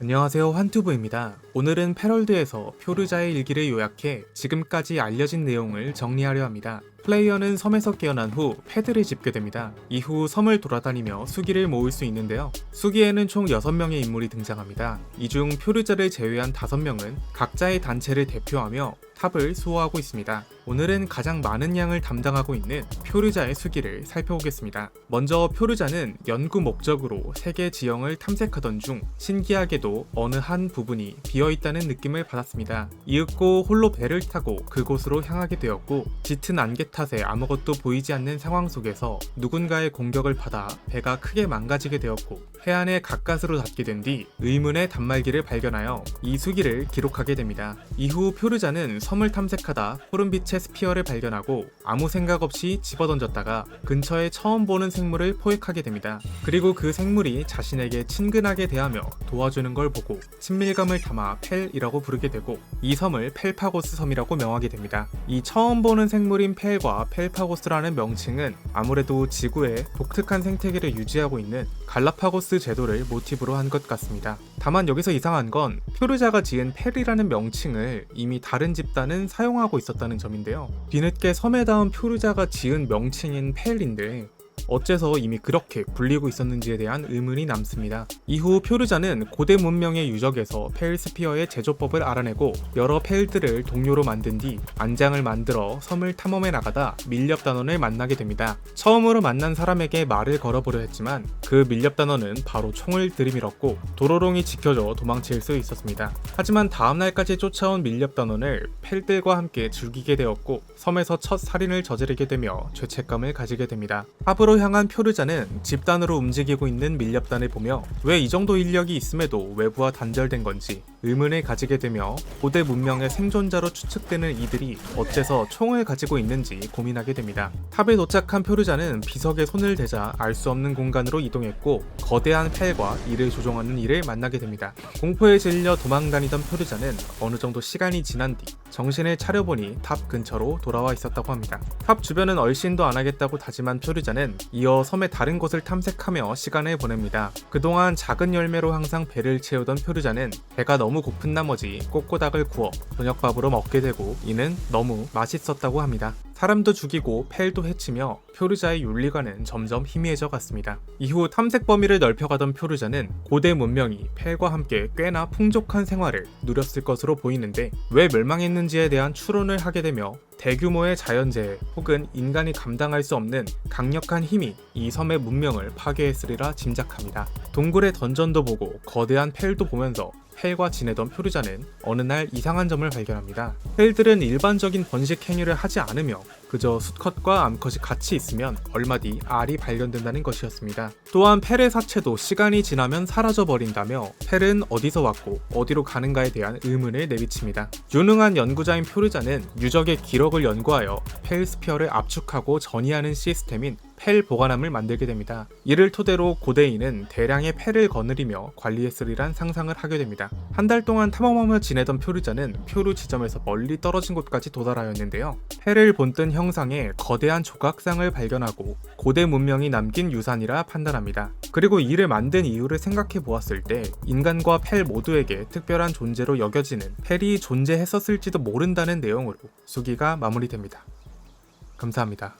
안녕하세요 환투브입니다. 오늘은 패럴드에서 표르자의 일기를 요약해 지금까지 알려진 내용을 정리하려 합니다. 플레이어는 섬에서 깨어난 후 패드를 짚게 됩니다. 이후 섬을 돌아다니며 수기를 모을 수 있는데요. 수기에는 총 6명의 인물이 등장합니다. 이 중 표르자를 제외한 5명은 각자의 단체를 대표하며 탑을 수호하고 있습니다. 오늘은 가장 많은 양을 담당하고 있는 표르자의 수기를 살펴보겠습니다. 먼저 표르자는 연구 목적으로 세계 지형을 탐색하던 중 신기하게도 어느 한 부분이 비어 있다는 느낌을 받았습니다. 이윽고 홀로 배를 타고 그곳으로 향하게 되었고 짙은 안개 탓에 아무것도 보이지 않는 상황 속에서 누군가의 공격을 받아 배가 크게 망가지게 되었고 해안에 가까스로 닿게 된 뒤 의문의 단말기를 발견하여 이 수기를 기록하게 됩니다. 이후 표르자는 섬을 탐색하다 푸른빛의 스피어를 발견하고 아무 생각 없이 집어던졌다가 근처에 처음 보는 생물을 포획하게 됩니다. 그리고 그 생물이 자신에게 친근하게 대하며 도와주는 걸 보고 친밀감을 담아 펠이라고 부르게 되고 이 섬을 펠파고스 섬이라고 명하게 됩니다. 이 처음 보는 생물인 펠과 펠파고스라는 명칭은 아무래도 지구의 독특한 생태계를 유지하고 있는 갈라파고스 제도를 모티브로 한 것 같습니다. 다만 여기서 이상한 건 표르자가 지은 펠이라는 명칭을 이미 다른 집단은 사용하고 있었다는 점인데요. 뒤늦게 섬에 닿은 표르자가 지은 명칭인 펠인데 어째서 이미 그렇게 불리고 있었는지에 대한 의문이 남습니다. 이후 표르자는 고대 문명의 유적에서 펠스피어의 제조법을 알아내고 여러 펠들을 동료로 만든 뒤 안장을 만들어 섬을 탐험해 나가다 밀렵 단원을 만나게 됩니다. 처음으로 만난 사람에게 말을 걸어보려 했지만 그 밀렵 단원은 바로 총을 들이밀었고 도로롱이 지켜줘 도망칠 수 있었습니다. 하지만 다음날까지 쫓아온 밀렵 단원을 펠들과 함께 죽이게 되었고 섬에서 첫 살인을 저지르게 되며 죄책감을 가지게 됩니다. 합으로 향한 표르자는 집단으로 움직이고 있는 밀렵단을 보며 왜 이 정도 인력이 있음에도 외부와 단절된 건지 의문을 가지게 되며 고대 문명의 생존자로 추측되는 이들이 어째서 총을 가지고 있는지 고민하게 됩니다. 탑에 도착한 표르자는 비석에 손을 대자 알 수 없는 공간으로 이동했고 거대한 펠과 이를 조종하는 이를 만나게 됩니다. 공포에 질려 도망다니던 표르자는 어느 정도 시간이 지난 뒤 정신을 차려보니 탑 근처로 돌아와 있었다고 합니다. 탑 주변은 얼씬도 안 하겠다고 다짐한 표르자는 이어 섬의 다른 곳을 탐색하며 시간을 보냅니다. 그동안 작은 열매로 항상 배를 채우던 표르자는 배가 너무 고픈 나머지 꼬꼬닭을 구워 저녁밥으로 먹게 되고 이는 너무 맛있었다고 합니다. 사람도 죽이고 펠도 해치며 표르자의 윤리관은 점점 희미해져 갔습니다. 이후 탐색 범위를 넓혀가던 표르자는 고대 문명이 펠과 함께 꽤나 풍족한 생활을 누렸을 것으로 보이는데 왜 멸망했는지에 대한 추론을 하게 되며 대규모의 자연재해 혹은 인간이 감당할 수 없는 강력한 힘이 이 섬의 문명을 파괴했으리라 짐작합니다. 동굴의 던전도 보고 거대한 펠도 보면서 펠과 지내던 표르자는 어느 날 이상한 점을 발견합니다. 펠들은 일반적인 번식 행위를 하지 않으며 그저 수컷과 암컷이 같이 있으면 얼마 뒤 알이 발견된다는 것이었습니다. 또한 펠의 사체도 시간이 지나면 사라져 버린다며 펠은 어디서 왔고 어디로 가는가에 대한 의문을 내비칩니다. 유능한 연구자인 표르자는 유적의 기록을 연구하여 펠 스피어를 압축하고 전이하는 시스템인 펠 보관함을 만들게 됩니다. 이를 토대로 고대인은 대량의 펠을 거느리며 관리했으리란 상상을 하게 됩니다. 한 달 동안 탐험하며 지내던 표르자는 표르 지점에서 멀리 떨어진 곳까지 도달하였는데요. 펠을 본뜬 형 상에 거대한 조각상을 발견하고 고대 문명이 남긴 유산이라 판단합니다. 그리고 이를 만든 이유를 생각해 보았을 때 인간과 펠 모두에게 특별한 존재로 여겨지는 펠이 존재했었을지도 모른다는 내용으로 수기가 마무리됩니다. 감사합니다.